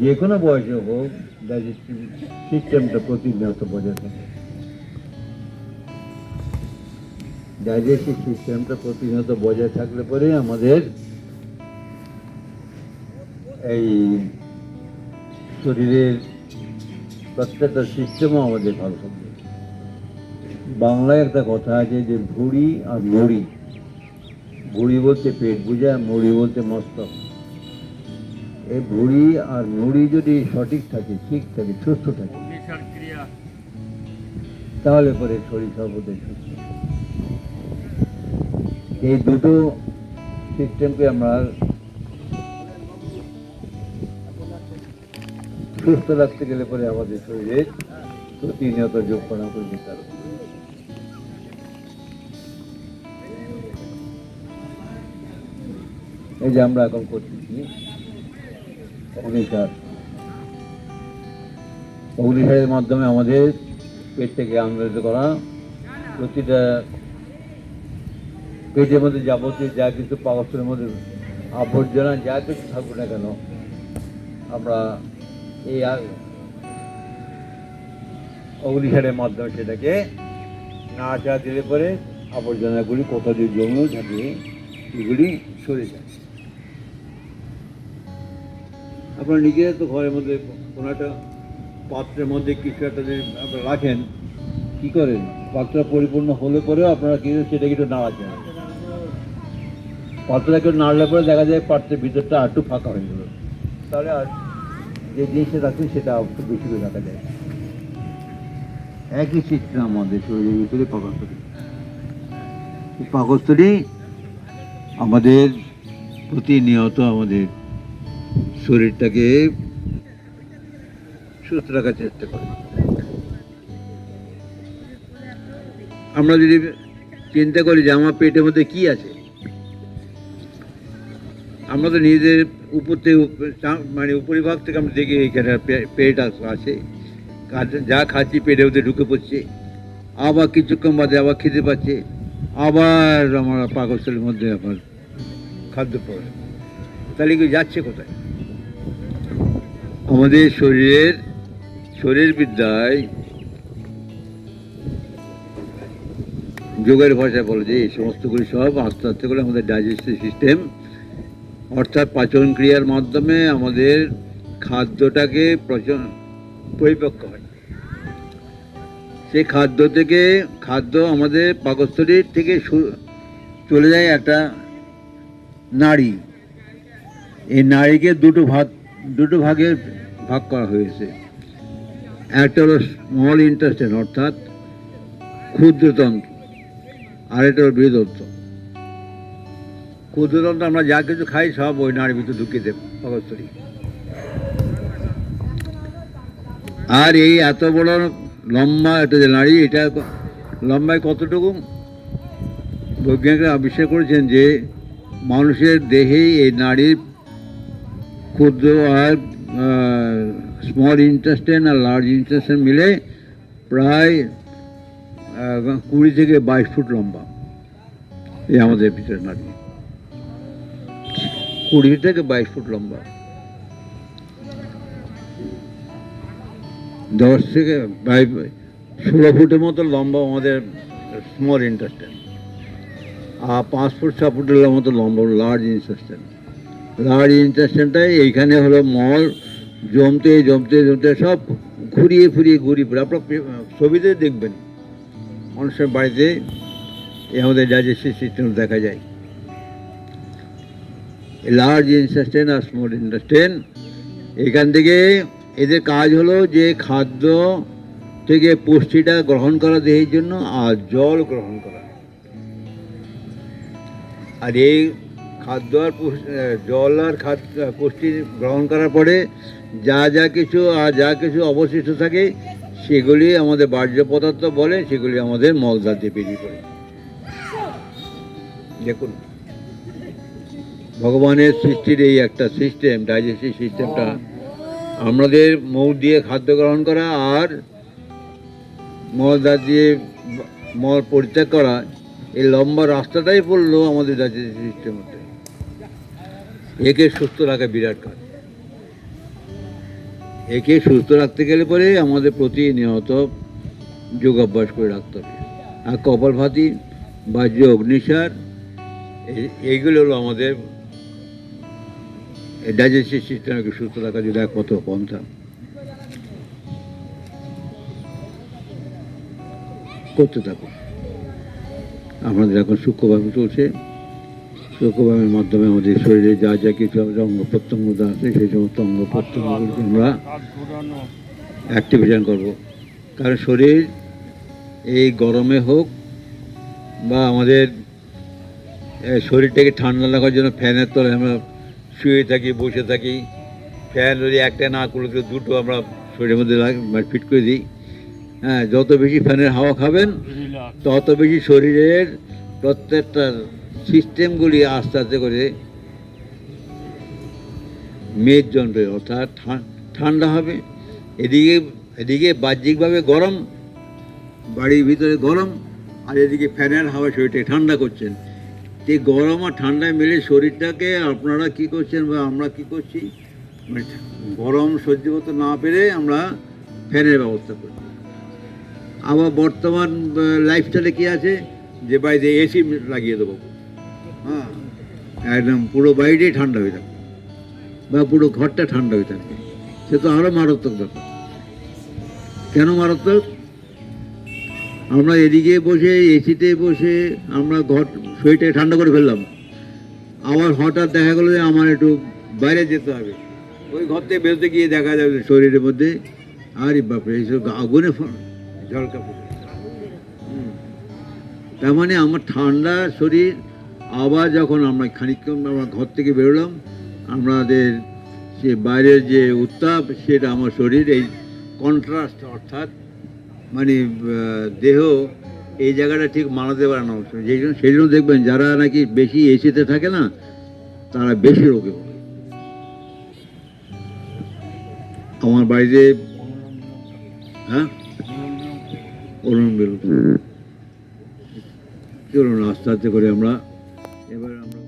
যে কোনো বয়সে হোক ডাইজেস্টিভ সিস্টেমটা প্রতিনিয়ত বজায় থাকে। ডাইজেস্টিভ সিস্টেমটা প্রতিনিয়ত বজায় থাকলে পরে আমাদের এই শরীরের প্রত্যেকটা সিস্টেমও আমাদের ভালো থাকবে বাংলায় একটা কথা আছে যে, ভুড়ি আর মুড়ি। ভুড়ি বলতে পেট বুঝা মুড়ি বলতে মস্তক। এই ভুড়ি আর মুড়ি যদি সঠিক থাকে ঠিক থাকে সুস্থ থাকে তাহলে পরে শরীর সর্বদাই সুস্থ এই দুটো সিস্টেমকে আমরা সুস্থ রাখতে গেলে পরে আমাদের শরীরে প্রতিনিয়ত যোগ করা করে দিতে হবে। এই যে আমরা এখন করতেছি। অগ্নিসার অগ্নিসারের মাধ্যমে আমাদের পেট থেকে আন্দোলিত করা, প্রতিটা পেটের মধ্যে যাবতীয় যা কিছু পাওয়ার মধ্যে আবর্জনা যা কিছু থাকুক না কেন, আমরা এই অগ্নিসারের মাধ্যমে সেটাকে নাড়াচা দিলে পরে আবর্জনাগুলি কোথাও দিয়ে জমেও থাকে এগুলি সরে যায়। আপনারা নিজেরা তো ঘরের মধ্যে কোনো একটা পাত্রের মধ্যে কিছু একটা যদি আপনারা রাখেন, কি করেন? পাত্র পরিপূর্ণ হলে পরেও আপনারা কিন্তু সেটাকে একটু নাড়াচ্ছেন পাত্রটা একটু নাড়লে পরে দেখা যায় পাত্রের ভিতরটা একটু ফাঁকা হয়ে গেল তাহলে আর যে জিনিসটা রাখছেন সেটা একটু বেশি করে রাখা যায়। একই সিস্টেম আমাদের শরীরের ভিতরে পাকস্থলী। পাকস্থলী আমাদের প্রতিনিয়ত আমাদের শরীরটাকে সুস্থ রাখার চেষ্টা করে। আমরা যদি চিন্তা করি যে আমার পেটের মধ্যে কি আছে, আমরা তো নিজেদের উপর থেকে মানে উপরিভাগ থেকে আমরা দেখি এখানে পেট আছে। যা খাচ্ছি পেটের মধ্যে ঢুকে পড়ছে। আবার কিছুক্ষণ বাদে আবার খেতে পাচ্ছে। আবার আমার পাকস্থলীর মধ্যে আবার খাদ্য পড়ে তাহলে কি যাচ্ছে কোথায়? আমাদের শরীরের শরীর বিদ্যায় যোগের ভাষায় বলে যে এই সমস্তগুলি সব আস্তে আস্তে করে আমাদের ডাইজেস্টিভ সিস্টেম অর্থাৎ পাচন ক্রিয়ার মাধ্যমে আমাদের খাদ্যটাকে প্রচন, পরিপক্ক হয়। সেই খাদ্য থেকে, খাদ্য আমাদের পাকস্থলীর থেকে চলে যায় একটা নাড়ি। এই নাড়িকে দুটো ভাগ, দুটো ভাগে ভাগ করা হয়েছে। একটা হলো স্মল ইন্টাস্টেন অর্থাৎ ক্ষুদ্রতন্ত্র আর একটা হলো বৃহদত্ত ক্ষুদ্রতন্ত্র আমরা যা কিছু খাই সব ওই নাড়ির ভিতরে ঢুকিয়ে দেব পাকস্থলী আর এই এত বড় লম্বা একটা যে নাড়ি, এটা লম্বায় কতটুকু? বৈজ্ঞানিকরা আবিষ্কার করেছেন যে মানুষের দেহে এই নাড়ির ক্ষুদ্র আর স্মল ইন্টাস্টেন আর লার্জ ইন্টাস্টেন মিলে প্রায় কুড়ি থেকে বাইশ ফুট লম্বা। এই আমাদের ভিতরে নাড়ি কুড়ি থেকে বাইশ ফুট লম্বা। দশ থেকে প্রায় ষোলো ফুটের মতো লম্বা আমাদের স্মল ইন্টাস্টেন আর পাঁচ ফুট ছ ফুটের মতো লম্বা লার্জ ইন্টাস্টেন লার্জ ইন্টাস্টেনটাই এইখানে হলো মল জমতে জমতে জমতে সব ঘুরিয়ে ফুরিয়ে ঘুরিয়ে ফুরিয়ে। আপনার ছবিতে দেখবেন মানুষের বাড়িতে এই আমাদের ডাইজেস্টিভ সিস্টেম দেখা যায়। লার্জ ইন্টাস্টেন আর স্মল ইন্টাস্টেন এখান থেকে এদের কাজ হলো যে খাদ্য থেকে পুষ্টিটা গ্রহণ করা দেহের জন্য আর জল গ্রহণ করা। আর এই খাদ্য আর জল আর খাদ্য পুষ্টি গ্রহণ করার পরে যা যা কিছু আর যা কিছু অবশিষ্ট থাকে, সেগুলি আমাদের বাহ্য পদার্থ বলে, সেগুলি আমাদের মলদাতে বেরিয়ে পড়ে দেখুন, ভগবানের সৃষ্টির এই একটা সিস্টেম ডাইজেস্টিভ সিস্টেমটা আমাদের মুখ দিয়ে খাদ্য গ্রহণ করা আর মলদার দিয়ে মল পরিত্যাগ করা, এই লম্বা রাস্তাটাই পড়ল আমাদের ডাইজেস্টিভ সিস্টেম একে সুস্থ রাখা বিরাট কাজ। একে সুস্থ রাখতে গেলে পরে আমাদের প্রতিনিয়ত যোগাভ্যাস করে রাখতে হবে। আর কপালভাতি, বাহ্য অগ্নিসার এই- এইগুলো হলো আমাদের ডাইজেস্টিভ সিস্টেমকে সুস্থ রাখার জন্য একমাত্র পন্থা। করতে থাকুন। আমাদের এখন সূক্ষ্মভাবে চলছে। সূক্ষ্মভাবের মাধ্যমে আমাদের শরীরে যা যা কিছু আমাদের অঙ্গ প্রত্যঙ্গ আছে সেই সমস্ত অঙ্গ প্রত্যঙ্গগুলিকে আমরা অ্যাক্টিভেশন করব। কারণ শরীর এই গরমে হোক বা আমাদের শরীরটাকে ঠান্ডা লাগার জন্য ফ্যানের তলায় আমরা শুয়ে থাকি বসে থাকি। ফ্যান যদি একটা না করলে তো দুটো আমরা শরীরের মধ্যে ফিট করে দিই। হ্যাঁ যত বেশি ফ্যানের হাওয়া খাবেন তত বেশি শরীরের প্রত্যেকটা সিস্টেমগুলি আস্তে আস্তে করে জমবে অর্থাৎ ঠান্ডা হবে। এদিকে এদিকে বাহ্যিকভাবে গরম, বাড়ির ভিতরে গরম, আর এদিকে ফ্যানের হাওয়া শরীরটাকে ঠান্ডা করছেন। এই গরম আর ঠান্ডায় মিলে শরীরটাকে আপনারা কি করছেন বা আমরা কি করছি? মানে গরম সহ্য করতে না পেরে আমরা ফ্যানের ব্যবস্থা করছি। আবার বর্তমান লাইফস্টাইলে কি আছে? যে বাড়িতে এসি লাগিয়ে দেবো। একদম পুরো বাড়িটাই ঠান্ডা হয়ে থাকবে বা পুরো ঘরটা ঠান্ডা হয়ে থাকে। সে তো আরও মারাত্মক ব্যাপার। কেন মারাত্মক? আমরা এদিকে বসে, এসিতে বসে, আমরা ঘর, শরীরটাকে ঠান্ডা করে ফেললাম। আবার হঠাৎ দেখা গেলো যে আমার একটু বাইরে যেতে হবে। ওই ঘর থেকে বেরোতে গিয়ে দেখা যাবে শরীরের মধ্যে। আরে বাপরে এইসব আগুনে ঝলকা পড়ে। তার মানে আমার ঠান্ডা শরীর আবার যখন আমরা খানিকক্ষণ আমরা ঘর থেকে বেরোলাম আমাদের সে বাইরের যে উত্তাপ সেটা আমার শরীর এই কন্ট্রাস্ট অর্থাৎ মানে দেহ এই জায়গাটা ঠিক মানাতে পারে না যেই জন্য সেই জন্য দেখবেন যারা নাকি বেশি এসিতে থাকে না তারা বেশি রোগে পড়ে আমার বাড়িতে হ্যাঁ? অরুণ বেরোতে চলুন আস্তে আস্তে করে আমরা এবার আমরা